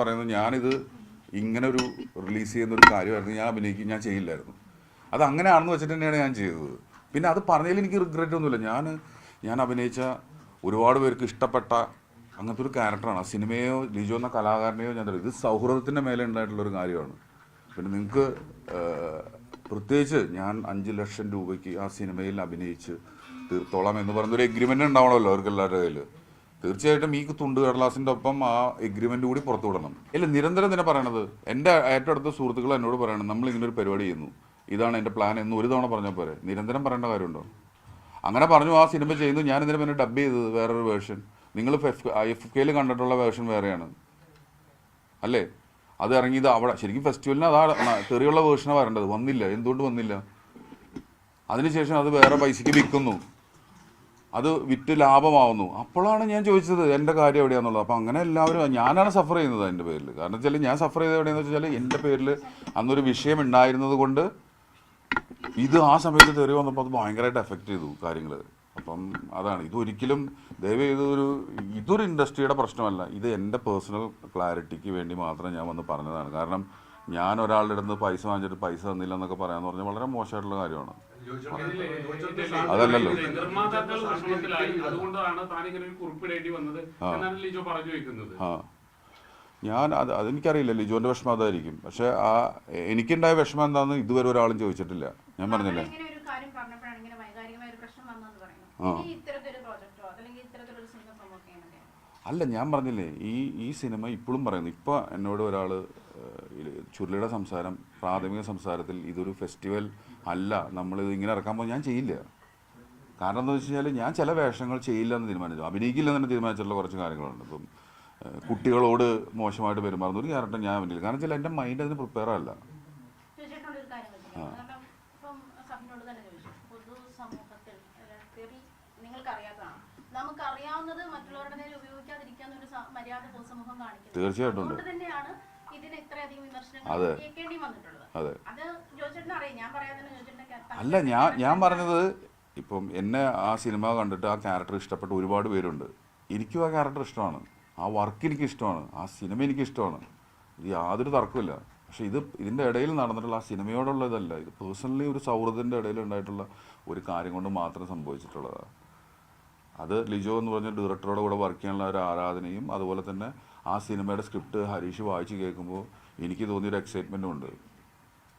പറയുന്നത് ഞാനിത് ഇങ്ങനെ ഒരു റിലീസ് ചെയ്യുന്ന ഒരു കാര്യമായിരുന്നു ഞാൻ അഭിനയിക്കും ഞാൻ ചെയ്യില്ലായിരുന്നു. അത് അങ്ങനെയാണെന്ന് വെച്ചിട്ട് തന്നെയാണ് ഞാൻ ചെയ്തത്. പിന്നെ അത് പറഞ്ഞതിൽ എനിക്ക് റിഗ്രറ്റ് ഒന്നുമില്ല. ഞാൻ ഞാൻ അഭിനയിച്ച ഒരുപാട് പേർക്ക് ഇഷ്ടപ്പെട്ട അങ്ങനത്തെ ഒരു ക്യാരക്ടറാണ് ആ സിനിമയോ ലിജോ എന്ന കലാകാരനെയോ ഞാൻ. ഇത് സൗഹൃദത്തിന്റെ മേലെ ഉണ്ടായിട്ടുള്ളൊരു കാര്യമാണ്. പിന്നെ നിങ്ങൾക്ക് പ്രത്യേകിച്ച് ഞാൻ അഞ്ച് ലക്ഷം രൂപയ്ക്ക് ആ സിനിമയിൽ അഭിനയിച്ച് തീർത്തോളാം എന്ന് പറയുന്ന ഒരു എഗ്രിമെന്റ് ഉണ്ടാവണമല്ലോ അവർക്ക് എല്ലാവരുടെ കയ്യിൽ തീർച്ചയായിട്ടും ഈ തുണ്ട് കടലാസിന്റെ ഒപ്പം ആ എഗ്രിമെന്റ് കൂടി പുറത്തു വിടണം. ഇല്ല നിരന്തരം തന്നെ പറയണത് എന്റെ ഏറ്റവും അടുത്ത സുഹൃത്തുക്കൾ എന്നോട് പറയണം നമ്മൾ ഇങ്ങനെ ഒരു പരിപാടി ചെയ്യുന്നു. ഇതാണ് എന്റെ പ്ലാൻ എന്ന് ഒരു തവണ പറഞ്ഞാൽ പോരെ. നിരന്തരം പറയേണ്ട കാര്യമുണ്ടോ? അങ്ങനെ പറഞ്ഞു ആ സിനിമ ചെയ്യുന്നു. ഞാൻ ഇതിനെ പിന്നെ ഡബ് ചെയ്തത് വേറൊരു വേർഷൻ നിങ്ങൾ എഫ് എഫ് കെയിൽ കണ്ടിട്ടുള്ള വേർഷൻ വേറെയാണ്. അല്ലേ? അത് ഇറങ്ങിയത് അവിടെ ശരിക്കും ഫെസ്റ്റിവലിന് അതാ തെറിയുള്ള വേർഷനാണ് വരേണ്ടത്. വന്നില്ല. എന്തുകൊണ്ട് വന്നില്ല? അതിനുശേഷം അത് വേറെ പൈസയ്ക്ക് വിൽക്കുന്നു. അത് വിറ്റ് ലാഭമാവുന്നു. അപ്പോഴാണ് ഞാൻ ചോദിച്ചത് എന്റെ കാര്യം എവിടെയാണെന്നുള്ളത് അപ്പോൾ അങ്ങനെ എല്ലാവരും ഞാനാണ് സഫർ ചെയ്യുന്നത് എന്റെ പേരിൽ കാരണം വെച്ചാൽ ഞാൻ സഫർ ചെയ്തത് എവിടെയെന്ന് വെച്ചാൽ എന്റെ പേരിൽ അന്നൊരു വിഷയം ഉണ്ടായിരുന്നത് കൊണ്ട് ഇത് ആ സമയത്ത് തെറി വന്നപ്പോൾ അത് ഭയങ്കരമായിട്ട് എഫക്റ്റ് ചെയ്തു കാര്യങ്ങൾ അപ്പം അതാണ്. ഇതൊരിക്കലും ദയവ് ഇതൊരു ഇതൊരു ഇൻഡസ്ട്രിയുടെ പ്രശ്നമല്ല. ഇത് എന്റെ പേഴ്സണൽ ക്ലാരിറ്റിക്ക് വേണ്ടി മാത്രം ഞാൻ വന്ന് പറഞ്ഞതാണ്. കാരണം ഞാൻ ഒരാളുടെ അടുത്ത് പൈസ വാങ്ങിച്ചിട്ട് പൈസ തന്നില്ല എന്നൊക്കെ പറയാമെന്ന് പറഞ്ഞാൽ വളരെ മോശമായിട്ടുള്ള കാര്യമാണ്. അതല്ലല്ലോ. നിർമ്മാതാക്കൾ വിഷമത്തിലായി അതുകൊണ്ടാണ് താൻ ഇങ്ങനെ ഒരു കുറിപ്പിടേണ്ടി വന്നത് എന്നാണ് ലിജോ പറഞ്ഞു വെക്കുന്നത്. ഞാൻ അത് അതെനിക്കറിയില്ല. ലിജോന്റെ വിഷമം അതായിരിക്കും പക്ഷേ ആ എനിക്കുണ്ടായ വിഷമം എന്താണെന്ന് ഇതുവരെ ഒരാളും ചോദിച്ചിട്ടില്ല. ഞാൻ പറഞ്ഞില്ലേ? അല്ല ഞാൻ പറഞ്ഞില്ലേ ഈ ഈ സിനിമ ഇപ്പോഴും പറയുന്നു. ഇപ്പോൾ എന്നോട് ഒരാൾ ചുരുളിയുടെ സംസാരം പ്രാഥമിക സംസാരത്തിൽ ഇതൊരു ഫെസ്റ്റിവൽ അല്ല. നമ്മൾ ഇങ്ങനെ ഇറക്കാൻ പോകുമ്പോൾ ഞാൻ ചെയ്യില്ല. കാരണം എന്താ വെച്ച് കഴിഞ്ഞാൽ ഞാൻ ചില വേഷങ്ങൾ ചെയ്യില്ല എന്ന് തീരുമാനിച്ചു. അഭിനയിക്കില്ല എന്ന് തന്നെ തീരുമാനിച്ചിട്ടുള്ള കുറച്ച് കാര്യങ്ങളുണ്ട്. ഇപ്പം കുട്ടികളോട് മോശമായിട്ട് പെരുമാറുന്ന ഒരു ക്യാരക്ടർ ഞാൻ അഭിനയിക്കില്ല കാരണം വെച്ചാൽ എന്റെ മൈൻഡ് അതിന് പ്രിപ്പയർ അല്ല. നമുക്കറിയാവുന്നത് മറ്റുള്ളവരുടെ നേരെ ഉപയോഗിക്കാതിരിക്കാൻ ഒരു സ- മര്യാദ പൊതുസമൂഹം കാണിക്കുന്നത്. തീർച്ചയായിട്ടും അതെ. അല്ല ഞാൻ ഞാൻ പറഞ്ഞത് ഇപ്പം എന്നെ ആ സിനിമ കണ്ടിട്ട് ആ ക്യാരക്ടർ ഇഷ്ടപ്പെട്ട ഒരുപാട് പേരുണ്ട്. എനിക്കും ആ ക്യാരക്ടർ ഇഷ്ടമാണ്. ആ വർക്ക് എനിക്ക് ഇഷ്ടമാണ്. ആ സിനിമ എനിക്ക് ഇഷ്ടമാണ്. ഇത് യാതൊരു തർക്കമില്ല പക്ഷെ ഇത് ഇതിന്റെ ഇടയിൽ നടന്നിട്ടുള്ള ആ സിനിമയോടുള്ള ഇതല്ല. ഇത് പേഴ്സണലി ഒരു സൗഹൃദത്തിന്റെ ഇടയിൽ ഉണ്ടായിട്ടുള്ള ഒരു കാര്യം കൊണ്ട് മാത്രം സംഭവിച്ചിട്ടുള്ളതാണ് അത് ലിജോ എന്ന് പറഞ്ഞ ഡയറക്ടറോട് കൂടെ വർക്ക് ചെയ്യാനുള്ള ഒരു ആരാധനയും അതുപോലെ തന്നെ ആ സിനിമയുടെ സ്ക്രിപ്റ്റ് ഹരീഷ് വായിച്ച് കേൾക്കുമ്പോൾ എനിക്ക് തോന്നിയൊരു എക്സൈറ്റ്മെന്റും ഉണ്ട്.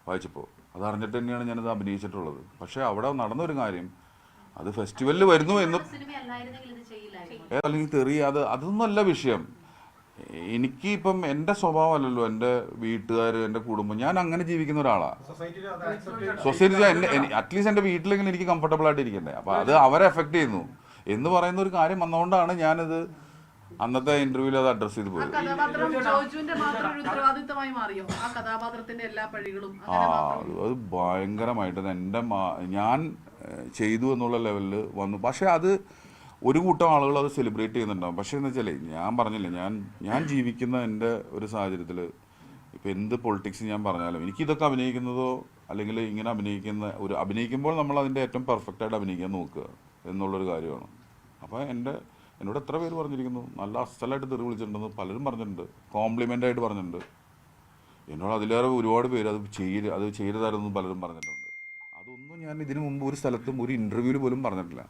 വായിച്ചപ്പോൾ. അതറിഞ്ഞിട്ട് തന്നെയാണ് ഞാനത് അഭിനയിച്ചിട്ടുള്ളത്. പക്ഷേ അവിടെ നടന്നൊരു കാര്യം അത് ഫെസ്റ്റിവലിൽ വരുന്നു എന്ന് അല്ലെങ്കിൽ തെറി അത് അതൊന്നുമല്ല വിഷയം. എനിക്ക് ഇപ്പം എന്റെ സ്വഭാവമല്ലല്ലോ എന്റെ വീട്ടുകാർ എന്റെ കുടുംബം ഞാൻ അങ്ങനെ ജീവിക്കുന്ന ഒരാളാണ് സൊസൈറ്റി എന്റെ അറ്റ്ലീസ്റ്റ് എന്റെ വീട്ടിലെങ്കിലും എനിക്ക് കംഫർട്ടബിൾ ആയിട്ട് ഇരിക്കണ്ടേ അപ്പോൾ അത്. അവരെ എഫക്റ്റ് ചെയ്യുന്നു. എന്ന് പറയുന്ന ഒരു കാര്യം വന്നുകൊണ്ടാണ് ഞാനത് അന്നത്തെ ഇന്റർവ്യൂവിൽ അത് അഡ്രസ് ചെയ്ത് പോയി. ആ അത് ഭയങ്കരമായിട്ട് എന്റെ എന്റെ ഞാൻ ചെയ്തു എന്നുള്ള ലെവലിൽ വന്നു. പക്ഷേ അത് ഒരു കൂട്ടം ആളുകൾ അത് സെലിബ്രേറ്റ് ചെയ്യുന്നുണ്ടാവും. പക്ഷേ എന്ന് വെച്ചാലേ ഞാൻ പറഞ്ഞില്ലേ ഞാൻ ഞാൻ ജീവിക്കുന്ന എന്റെ ഒരു സാഹചര്യത്തിൽ ഇപ്പം എന്ത് പൊളിറ്റിക്സ് ഞാൻ പറഞ്ഞാലും എനിക്കിതൊക്കെ അഭിനയിക്കുന്നതോ അല്ലെങ്കിൽ ഇങ്ങനെ അഭിനയിക്കുന്ന ഒരു അഭിനയിക്കുമ്പോൾ നമ്മൾ അതിന്റെ ഏറ്റവും പെർഫെക്റ്റായിട്ട് അഭിനയിക്കാൻ നോക്കുക എന്നുള്ളൊരു കാര്യമാണ്. അപ്പോൾ എന്റെ എന്നോട് എത്ര പേര് പറഞ്ഞിരിക്കുന്നു? നല്ല അസലായിട്ട് തെറി വിളിച്ചിട്ടുണ്ടെന്ന് പലരും പറഞ്ഞിട്ടുണ്ട്. കോംപ്ലിമെന്റ് ആയിട്ട് പറഞ്ഞിട്ടുണ്ട്. എന്നോട് അതിലേറെ ഒരുപാട് പേര് അത് ചെയ്യരുത് അത് ചെയ്തതായിരുന്നു പലരും പറഞ്ഞിട്ടുണ്ട്. അതൊന്നും ഞാൻ ഇതിനു മുമ്പ് ഒരു സ്ഥലത്തും ഒരു ഇന്റർവ്യൂവിൽ പോലും പറഞ്ഞിട്ടില്ല.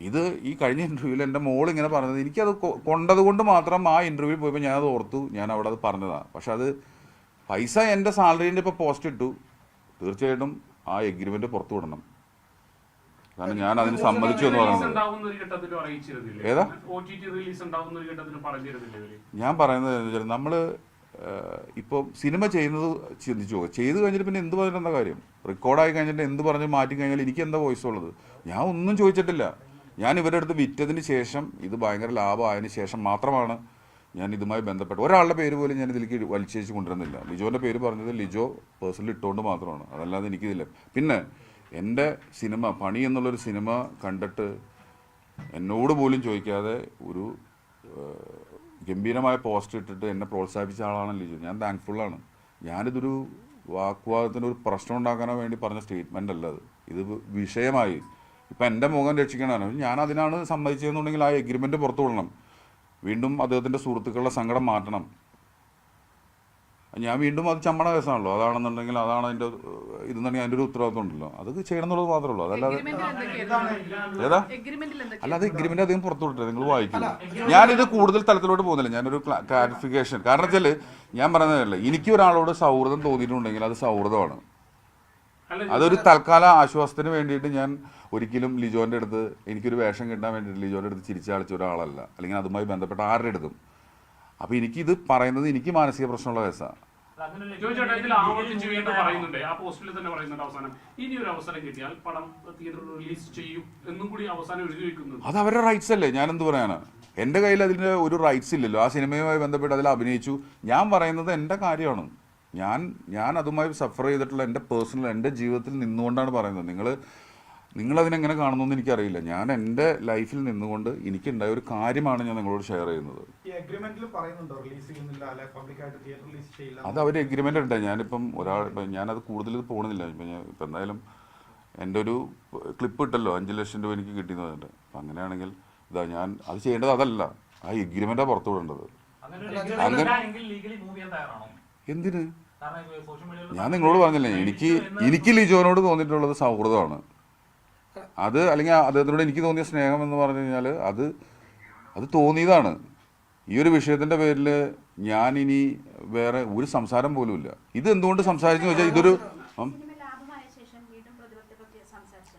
ഇത് ഈ കഴിഞ്ഞ ഇന്റർവ്യൂവിൽ എന്റെ മോൾ ഇങ്ങനെ പറഞ്ഞത്. എനിക്കത് കൊണ്ടത് കൊണ്ട് മാത്രം ആ ഇന്റർവ്യൂവിൽ പോയപ്പോൾ ഞാനത് ഓർത്തു. ഞാൻ അവിടെ അത് പറഞ്ഞതാണ് പക്ഷെ അത് പൈസ എന്റെ സാലറീന്റെ ഇപ്പോൾ പോസ്റ്റ് ഇട്ടു. തീർച്ചയായിട്ടും ആ എഗ്രിമെന്റ് പുറത്തു വിടണം. കാരണം ഞാൻ അതിന് സമ്മതിച്ചു എന്ന് പറയുന്നത് ഏതാ? ഞാൻ പറയുന്നത് നമ്മൾ ഇപ്പൊ നമ്മൾ ഇപ്പോൾ സിനിമ ചെയ്യുന്നത് ചിന്തിച്ചു പോകും ചെയ്തു കഴിഞ്ഞിട്ട് പിന്നെ എന്ത് പറഞ്ഞിട്ട് എന്താ കാര്യം റെക്കോർഡായി കഴിഞ്ഞിട്ട് എന്ത് പറഞ്ഞു മാറ്റി കഴിഞ്ഞാൽ എനിക്ക് എന്താ വോയിസ് ഉള്ളത്? ഞാൻ ഒന്നും ചോദിച്ചിട്ടില്ല. ഞാൻ ഇവരുടെ അടുത്ത് വിറ്റതിന് ശേഷം ഇത് ഭയങ്കര ലാഭമായതിനു ശേഷം മാത്രമാണ് ഞാൻ ഇതുമായി ബന്ധപ്പെട്ട് ഒരാളുടെ പേര് പോലും ഞാൻ ഇതിലേക്ക് വലിച്ചേച്ച് കൊണ്ടുവരുന്നില്ല. ലിജോന്റെ പേര് പറഞ്ഞത് ലിജോ പേഴ്സണലി ഇട്ടുകൊണ്ട് മാത്രമാണ്. അതല്ലാതെ എനിക്കിതില്ല. പിന്നെ എന്റെ സിനിമ പണി എന്നുള്ളൊരു സിനിമ കണ്ടിട്ട് എന്നോട് പോലും ചോദിക്കാതെ ഒരു ഗംഭീരമായ പോസ്റ്റ് ഇട്ടിട്ട് എന്നെ പ്രോത്സാഹിപ്പിച്ച ആളാണ് ലിജു ഞാൻ താങ്ക്ഫുള്ളാണ് ഞാനിതൊരു വാക്വാദത്തിന് ഒരു പ്രശ്നം ഉണ്ടാക്കാനോ വേണ്ടി പറഞ്ഞ സ്റ്റേറ്റ്മെന്റ് അല്ല അത്. ഇത് വിഷയമായി. ഇപ്പം എന്റെ മുഖം രക്ഷിക്കണമാണ് ഞാൻ അതിനാണ് സമ്മതിച്ചതെന്നുണ്ടെങ്കിൽ ആ എഗ്രിമെന്റ് പുറത്തു വിടണം വീണ്ടും അദ്ദേഹത്തിന്റെ സുഹൃത്തുക്കളുടെ സങ്കടം മാറ്റണം. ഞാൻ വീണ്ടും അത് ചമ്മണ കേസാണല്ലോ. അതാണെന്നുണ്ടെങ്കിൽ അതാണ് അതിന്റെ ഇതെന്നുണ്ടെങ്കിൽ അതിന്റെ ഒരു ഉത്തരവാദിത്വം ഉണ്ടല്ലോ അത് ചെയ്യണം എന്നുള്ളത് മാത്രമേ ഉള്ളൂ. അതല്ലാതെ ഏതാ? അല്ലാതെ എഗ്രിമെന്റ് അധികം പുറത്തു വിട്ടില്ല നിങ്ങൾ വായിക്കില്ല ഞാനിത് കൂടുതൽ തലത്തിലോട്ട് പോകുന്നില്ല. ഞാനൊരു ക്ലാരിഫിക്കേഷൻ കാരണം വെച്ചാൽ ഞാൻ പറയുന്നതല്ല എനിക്ക് ഒരാളോട് സൗഹൃദം തോന്നിയിട്ടുണ്ടെങ്കിൽ അത് സൗഹൃദമാണ്. അതൊരു തൽക്കാല ആശ്വാസത്തിന് വേണ്ടിയിട്ട് ഞാൻ ഒരിക്കലും ലിജോന്റെ അടുത്ത് എനിക്കൊരു വേഷം കിട്ടാൻ വേണ്ടിയിട്ട് ലിജോന്റെ അടുത്ത് ചിരിച്ചാളിച്ച ഒരാളല്ല. അല്ലെങ്കിൽ അതുമായി ബന്ധപ്പെട്ട ആരുടെ അടുത്തും അപ്പോൾ എനിക്കിത് പറയുന്നത് എനിക്ക് മാനസിക പ്രശ്നമുള്ള കേസാണ് ഇതിൽ ആവർത്തിച്ച് വീണ്ടും പറയുന്നുണ്ട്. ആ പോസ്റ്റിൽ തന്നെ പറയുന്നുണ്ട് അവസാനം. ഇനി ഒരു അവസരം കിട്ടിയാൽ പടം തിയേറ്ററിൽ റിലീസ് ചെയ്യും എന്നും കൂടി അവസാനം എഴുതി വെക്കുന്നു അത് അവരുടെ റൈറ്റ്സ് അല്ലേ? ഞാൻ എന്ത് പറയാനാ? എന്റെ കയ്യിൽ അതിന്റെ ഒരു റൈറ്റ്സ് ഇല്ലല്ലോ. ആ സിനിമയുമായി ബന്ധപ്പെട്ട് അതിൽ അഭിനയിച്ചു. ഞാൻ പറയുന്നത് എന്റെ കാര്യമാണ്. ഞാൻ ഞാൻ അതുമായി സഫർ ചെയ്തിട്ടുള്ള എന്റെ പേഴ്സണൽ എന്റെ ജീവിതത്തിൽ നിന്നുകൊണ്ടാണ് പറയുന്നത്. നിങ്ങൾ നിങ്ങളതിനെങ്ങനെ കാണുന്നു എന്ന് എനിക്കറിയില്ല. ഞാൻ എന്റെ ലൈഫിൽ നിന്നുകൊണ്ട് എനിക്കുണ്ടായ ഒരു കാര്യമാണ് ഞാൻ നിങ്ങളോട് ഷെയർ ചെയ്യുന്നത്. അത് അവർ എഗ്രിമെന്റ് ഉണ്ട് ഞാനിപ്പം ഒരാൾ ഇപ്പം ഞാനത് കൂടുതൽ പോകുന്നില്ല ഇപ്പം ഞാൻ ഇപ്പം എന്തായാലും എന്റെ ഒരു ക്ലിപ്പ് ഇട്ടല്ലോ. അഞ്ച് ലക്ഷം രൂപ എനിക്ക് കിട്ടിയെന്നുണ്ട് അപ്പം അങ്ങനെയാണെങ്കിൽ ഇതാ ഞാൻ അത് ചെയ്യേണ്ടത് അതല്ല. ആ എഗ്രിമെന്റാണ് പുറത്തു വിടേണ്ടത്. അങ്ങനെ- ലീഗലി മൂവ് ചെയ്യാൻ തയ്യാറാണോ? എന്തിന്? ഞാൻ നിങ്ങളോട് പറഞ്ഞില്ലേ എനിക്ക് എനിക്ക് ലിജോനോട് തോന്നിയിട്ടുള്ളത് സൗഹൃദമാണ്. അത് അല്ലെങ്കിൽ അദ്ദേഹത്തിനോട് എനിക്ക് തോന്നിയ സ്നേഹം എന്ന് പറഞ്ഞു കഴിഞ്ഞാൽ അത് അത് തോന്നിയതാണ്. ഈ ഒരു വിഷയത്തിന്റെ പേരിൽ ഞാൻ ഇനി വേറെ ഒരു സംസാരം പോലും ഇല്ല. ഇത് എന്തുകൊണ്ട് സംസാരിച്ചു വെച്ചാൽ ഇതൊരു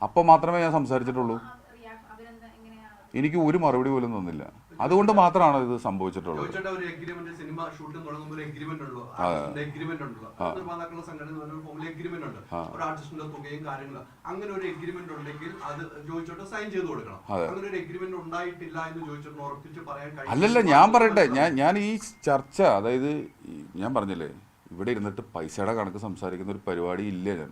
അപ്പം മാത്രമേ ഞാൻ സംസാരിച്ചിട്ടുള്ളൂ. എനിക്ക് ഒരു മറുപടി പോലും തന്നില്ല. അതുകൊണ്ട് മാത്രമാണ് ഇത് സംഭവിച്ചിട്ടുള്ളത്. അല്ലല്ല ഞാൻ പറയട്ടെ. ഞാൻ ഞാൻ ഈ ചർച്ച അതായത് ഞാൻ പറഞ്ഞില്ലേ ഇവിടെ ഇരുന്നിട്ട് പൈസയുടെ കണക്ക് സംസാരിക്കുന്ന ഒരു പരിപാടി ഇല്ല ഞാൻ.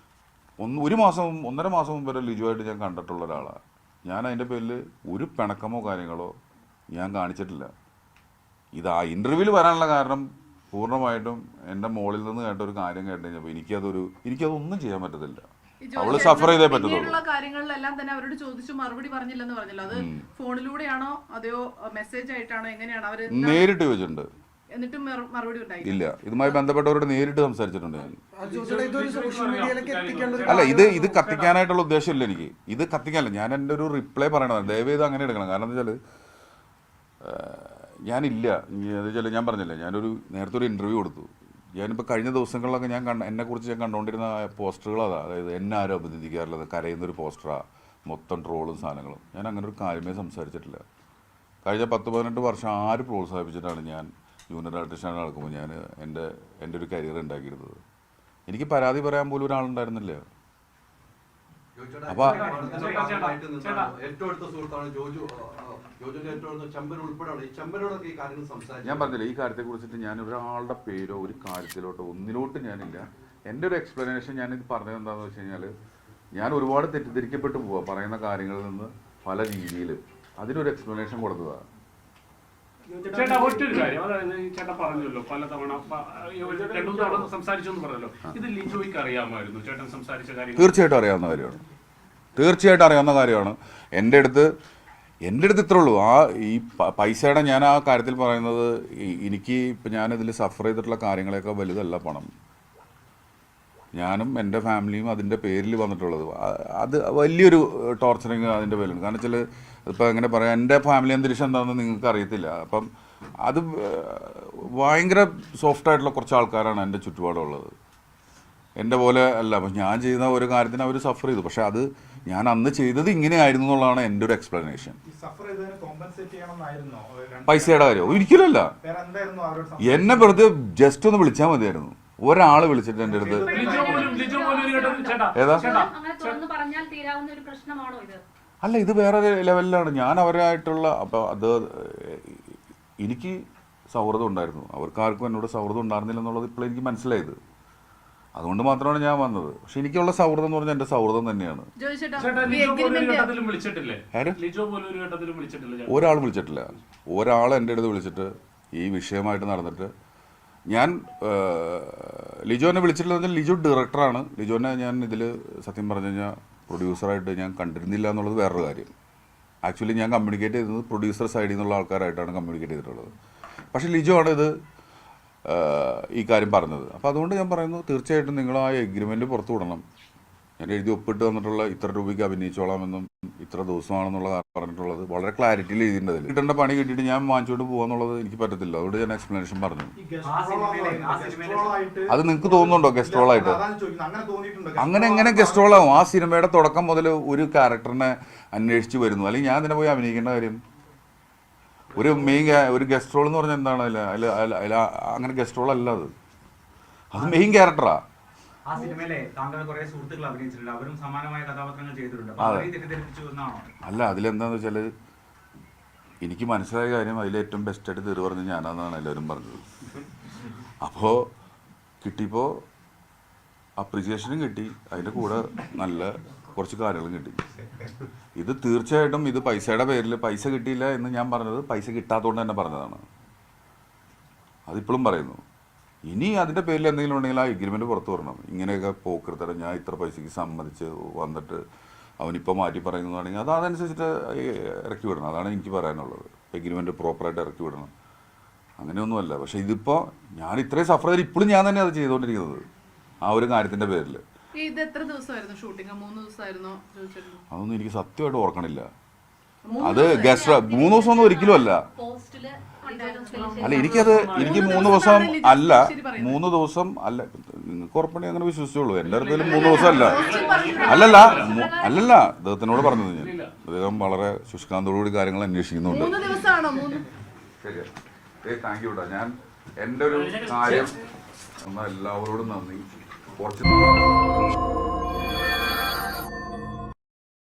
ഒന്ന് ഒരു മാസം ഒന്നര മാസം മുമ്പ് വരെ ലിജുവായിട്ട് ഞാൻ കണ്ടിട്ടുള്ള ഒരാളാണ് ഞാൻ അതിന്റെ പേരിൽ ഒരു പിണക്കമോ കാര്യങ്ങളോ ഞാൻ കാണിച്ചിട്ടില്ല. ഇത് ആ ഇന്റർവ്യൂവിൽ വരാനുള്ള കാരണം പൂർണമായിട്ടും എന്റെ മോളിൽ നിന്ന് കേട്ട ഒരു കാര്യം കേട്ട് കഴിഞ്ഞപ്പോൾ എനിക്കതൊരു എനിക്കതൊന്നും ചെയ്യാൻ പറ്റത്തില്ല. അവൾ സഫർ ചെയ്തേ പറ്റത്തുള്ളൂ. കാര്യങ്ങളിലെല്ലാം തന്നെ അവരോട് ചോദിച്ചു മറുപടി പറഞ്ഞില്ലെന്ന് പറഞ്ഞല്ലോ. അത് ഫോണിലൂടെയാണോ അതെയോ മെസ്സേജ് ആയിട്ടാണോ എങ്ങനെയാണ് അവർ നേരിട്ട് ചോദിച്ചിട്ടുണ്ട്. എന്നിട്ടും മറു- മറുപടി ഉണ്ടായി ഇല്ല. ഇതുമായി ബന്ധപ്പെട്ടവരോട് നേരിട്ട് സംസാരിച്ചിട്ടുണ്ട് ഞാൻ. അല്ല ഇത് ഇത് കത്തിക്കാനായിട്ടുള്ള ഉദ്ദേശമില്ല എനിക്ക്. ഇത് കത്തിക്കാനല്ല. ഞാൻ എന്റെ ഒരു റിപ്ലൈ പറയണതാണ് ദയവേത് അങ്ങനെ എടുക്കണം. കാരണം എന്താ വെച്ചാൽ ഞാനില്ല. എന്താ വെച്ചാൽ ഞാൻ പറഞ്ഞില്ലേ ഞാനൊരു നേരത്തെ ഒരു ഇന്റർവ്യൂ കൊടുത്തു. ഞാനിപ്പോൾ കഴിഞ്ഞ ദിവസങ്ങളിലൊക്കെ ഞാൻ കണ്ട എന്നെക്കുറിച്ച് ഞാൻ കണ്ടുകൊണ്ടിരുന്ന പോസ്റ്ററുകൾ അതാ അതായത് എന്നെ ആരും അഭിനന്ദിക്കാറുള്ളത് കരയുന്നൊരു പോസ്റ്ററാ മൊത്തം ട്രോളും സാധനങ്ങളും. ഞാൻ അങ്ങനെ ഒരു കാര്യമേ സംസാരിച്ചിട്ടില്ല. കഴിഞ്ഞ പത്ത് പതിനെട്ട് വർഷം ആര് പ്രോത്സാഹിപ്പിച്ചിട്ടാണ് ഞാൻ ജൂനിയർ ആർട്ടിസ്റ്റാണ് നടക്കുമ്പോൾ ഞാൻ എന്റെ എന്റെ ഒരു കരിയർ ഉണ്ടാക്കിയിരുന്നത്. എനിക്ക് പരാതി പറയാൻ പോലും ഒരാളുണ്ടായിരുന്നില്ല. അപ്പൊ- ഞാൻ പറഞ്ഞില്ല ഈ കാര്യത്തെ കുറിച്ചിട്ട് ഞാൻ ഒരാളുടെ പേരോ ഒരു കാര്യത്തിലോട്ടോ ഒന്നിലോട്ട് ഞാനില്ല. എന്റെ ഒരു എക്സ്പ്ലനേഷൻ ഞാൻ ഇത് പറഞ്ഞത് എന്താണെന്ന് വെച്ച് കഴിഞ്ഞാൽ ഞാൻ ഒരുപാട് തെറ്റിദ്ധരിക്കപ്പെട്ടു പോവാ പറയുന്ന കാര്യങ്ങളിൽ നിന്ന് പല രീതിയിൽ അതിനൊരു എക്സ്പ്ലനേഷൻ കൊടുത്തതാണ് ചേട്ടാ ഒറ്റൊരു കാര്യം. അതാണ് ചേട്ടാ പറഞ്ഞല്ലോ പല തവണ രണ്ടു സംസാരിച്ചു എന്ന് പറഞ്ഞല്ലോ. ഇത് ലിജോയ്ക്ക് അറിയാമായിരുന്നു ചേട്ടൻ സംസാരിച്ച കാര്യം തീർച്ചയായിട്ടും അറിയാവുന്ന കാര്യമാണ്. തീർച്ചയായിട്ടും അറിയാവുന്ന കാര്യമാണ്. എന്റെ അടുത്ത് എന്റെ അടുത്ത് ഇത്രേ ഉള്ളൂ. ആ ഈ പ- പൈസയുടെ ഞാൻ ആ കാര്യത്തിൽ പറയുന്നത് എനിക്ക് ഇപ്പം ഞാനിതിൽ സഫർ ചെയ്തിട്ടുള്ള കാര്യങ്ങളെയൊക്കെ വലുതല്ല പണം. ഞാനും എന്റെ ഫാമിലിയും അതിന്റെ പേരിൽ വന്നിട്ടുള്ളത്. അത് വലിയൊരു ടോർച്ചറിങ് അതിന്റെ പേരിലുണ്ട്. കാരണം വെച്ചാൽ ഇപ്പോൾ എങ്ങനെ പറയാം എന്റെ ഫാമിലി അന്തരീക്ഷം എന്താണെന്ന് നിങ്ങൾക്ക് അറിയത്തില്ല. അപ്പം അത് ഭയങ്കര സോഫ്റ്റ് ആയിട്ടുള്ള കുറച്ച് ആൾക്കാരാണ് എന്റെ ചുറ്റുപാടുള്ളത്. എന്റെ പോലെ അല്ല അപ്പം ഞാൻ ചെയ്യുന്ന ഒരു കാര്യത്തിന് അവർ സഫർ ചെയ്തു. പക്ഷേ അത് ഞാൻ അന്ന് ചെയ്തത് ഇങ്ങനെയായിരുന്നു എന്നുള്ളതാണ് എന്റെ ഒരു എക്സ്പ്ലനേഷൻ പൈസയുടെ കാര്യം. ഒരിക്കലല്ല? എന്നെ വെറുതെ ജസ്റ്റ് ഒന്ന് വിളിച്ചാൽ മതിയായിരുന്നു. ഒരാൾ വിളിച്ചിട്ട് എന്റെ അടുത്ത് ഏതാ? ചേട്ടാ. പറഞ്ഞാൽ തീരാവുന്ന ഒരു പ്രശ്നമാണോ ഇത്? അല്ല ഇത് വേറെ ലെവലിലാണ്. ഞാൻ അവരായിട്ടുള്ള അപ്പോൾ അത് എനിക്ക് സൗഹൃദം ഉണ്ടായിരുന്നു. അവർക്ക് ആർക്കും എന്നോട് സൗഹൃദം ഉണ്ടായിരുന്നില്ല എന്നുള്ളത് ഇപ്പോൾ എനിക്ക് മനസ്സിലായത്. അതുകൊണ്ട് മാത്രമാണ് ഞാൻ വന്നത്. പക്ഷെ എനിക്കുള്ള സൗഹൃദം എന്ന് പറഞ്ഞാൽ എന്റെ സൗഹൃദം തന്നെയാണ്. ഒരാൾ വിളിച്ചിട്ടില്ല. ഒരാൾ എന്റെ അടുത്ത് വിളിച്ചിട്ട് ഈ വിഷയമായിട്ട് നടന്നിട്ട് ഞാൻ ലിജോനെ വിളിച്ചിട്ടില്ല എന്ന് പറഞ്ഞാൽ ലിജോ ഡയറക്ടറാണ് ലിജോനെ ഞാൻ ഇതിൽ സത്യം പറഞ്ഞു കഴിഞ്ഞാൽ പ്രൊഡ്യൂസറായിട്ട് ഞാൻ കണ്ടിരുന്നില്ല എന്നുള്ളത് വേറൊരു കാര്യം. ആക്ച്വലി ഞാൻ കമ്മ്യൂണിക്കേറ്റ് ചെയ്തത് പ്രൊഡ്യൂസർ സൈഡിൽ നിന്നുള്ള ആൾക്കാരായിട്ടാണ് കമ്മ്യൂണിക്കേറ്റ് ചെയ്തിട്ടുള്ളത്. പക്ഷേ ലിജോ ആണ് ഇത് ഈ കാര്യം പറഞ്ഞത്. അപ്പോൾ അതുകൊണ്ട് ഞാൻ പറയുന്നു തീർച്ചയായിട്ടും നിങ്ങൾ ആ എഗ്രിമെന്റ് പുറത്തു വിടണം ഞാൻ എഴുതി ഒപ്പിട്ട് വന്നിട്ടുള്ള ഇത്ര രൂപയ്ക്ക് അഭിനയിച്ചോളാമെന്നും ഇത്ര ദിവസമാണെന്നുള്ള കാര്യം പറഞ്ഞിട്ടുള്ളത്. വളരെ ക്ലാരിറ്റിയിൽ എഴുതിയിട്ടുണ്ട്. അതിൽ. കിട്ടേണ്ട പണി കിട്ടിയിട്ട് ഞാൻ വാങ്ങിച്ചുകൊണ്ട് പോകാന്നുള്ളത് എനിക്ക് പറ്റത്തില്ല. അതുകൊണ്ട് ഞാൻ എക്സ്പ്ലനേഷൻ പറഞ്ഞു. അത് നിങ്ങൾക്ക് തോന്നുന്നുണ്ടോ ഗസ്റ്റ് റോൾ ആയിട്ട്? അങ്ങനെ തോന്നിയിട്ടുണ്ടോ? അങ്ങനെ എങ്ങനെ ഗസ്ട്രോൾ ഗസ്റ്റ് റോൾ ആവും? ആ സിനിമയുടെ തുടക്കം മുതൽ ഒരു ക്യാരക്ടറിനെ അന്വേഷിച്ച് വരുന്നു. അല്ലെങ്കിൽ ഞാൻ ഇതിനെ പോയി അഭിനയിക്കേണ്ട കാര്യം? ഒരു മെയിൻ ഒരു ഗസ്റ്റ് റോൾ എന്ന് പറഞ്ഞാൽ എന്താണ്? അതിൽ അതിൽ അങ്ങനെ ഗസ്റ്റ് റോൾ അല്ല അത്. അത് മെയിൻ ക്യാരക്ടറാ ആ സിനിമയിലെ താങ്കൾ കുറെ സുഹൃത്തുക്കൾ അഭിനയിച്ചിട്ടുണ്ട്. അവരും സമാനമായ കഥാപാത്രങ്ങൾ ചെയ്തിട്ടുണ്ട്. അല്ല അതിലെന്താന്ന് വെച്ചാൽ എനിക്ക് മനസ്സിലായ കാര്യം അതിൽ ഏറ്റവും ബെസ്റ്റായിട്ട് തീർ പറഞ്ഞ് ഞാനാണെന്നാണ് എല്ലാവരും പറഞ്ഞത്. അപ്പോൾ കിട്ടിയപ്പോൾ അപ്രിസിയേഷനും കിട്ടി. അതിന്റെ കൂടെ നല്ല കുറച്ച് കാര്യങ്ങളും കിട്ടി. ഇത് തീർച്ചയായിട്ടും ഇത് പൈസയുടെ പേരിൽ പൈസ കിട്ടിയില്ല എന്ന് ഞാൻ പറഞ്ഞത് പൈസ കിട്ടാത്തതുകൊണ്ട് തന്നെ പറഞ്ഞതാണ്. അതിപ്പോഴും പറയുന്നു. ഇനി അതിന്റെ പേരിൽ എന്തെങ്കിലും ഉണ്ടെങ്കിൽ ആ എഗ്രിമെന്റ് പുറത്തു വരണം. ഇങ്ങനെയൊക്കെ പോക്കെടുത്തരം ഞാൻ ഇത്ര പൈസയ്ക്ക് സമ്മതിച്ച് വന്നിട്ട് അവനിപ്പോൾ മാറ്റി പറയുന്നതാണെങ്കിൽ അത് അതനുസരിച്ചിട്ട് ഇറക്കി വിടണം. അതാണ് എനിക്ക് പറയാനുള്ളത്. എഗ്രിമെന്റ് പ്രോപ്പറായിട്ട് ഇറക്കി വിടണം. അങ്ങനെയൊന്നുമല്ല. പക്ഷേ ഇതിപ്പോൾ ഞാൻ ഇത്രയും സഫർ ചെയ്ത് ഇപ്പോഴും ഞാൻ തന്നെ അത് ചെയ്തുകൊണ്ടിരിക്കുന്നത് ആ ഒരു കാര്യത്തിന്റെ പേരിൽ ഇത് എത്ര ദിവസമായിരുന്നു? ഷൂട്ടിംഗ് മൂന്ന് ദിവസമായിരുന്നു? ചോദിച്ചിരുന്നു. അതൊന്നും എനിക്ക് സത്യമായിട്ട് ഓർക്കണില്ല. അത് ഗസ്റ്റ് മൂന്ന് ദിവസം ഒന്നും ഒരിക്കലും അല്ല. അല്ല എനിക്കത് എനിക്ക് മൂന്ന് മൂന്ന് ദിവസം അല്ല. മൂന്ന് ദിവസം അല്ല. നിങ്ങൾക്ക് ഉറപ്പണി അങ്ങനെ വിശ്വസിച്ചോളൂ. എന്റെ അടുത്തേലും മൂന്ന് ദിവസം അല്ല. അല്ലല്ല അല്ലല്ല അദ്ദേഹത്തിനോട് പറഞ്ഞത് ഞാൻ. അദ്ദേഹം വളരെ ശുഷ്കാന്തോടുകൂടി കാര്യങ്ങൾ അന്വേഷിക്കുന്നുണ്ട്. മൂന്ന് ദിവസമാണോ? മൂന്ന് താങ്ക് യു ഞാൻ എന്റെ ഒരു കാര്യം എല്ലാവരോടും നന്ദി. കുറച്ച്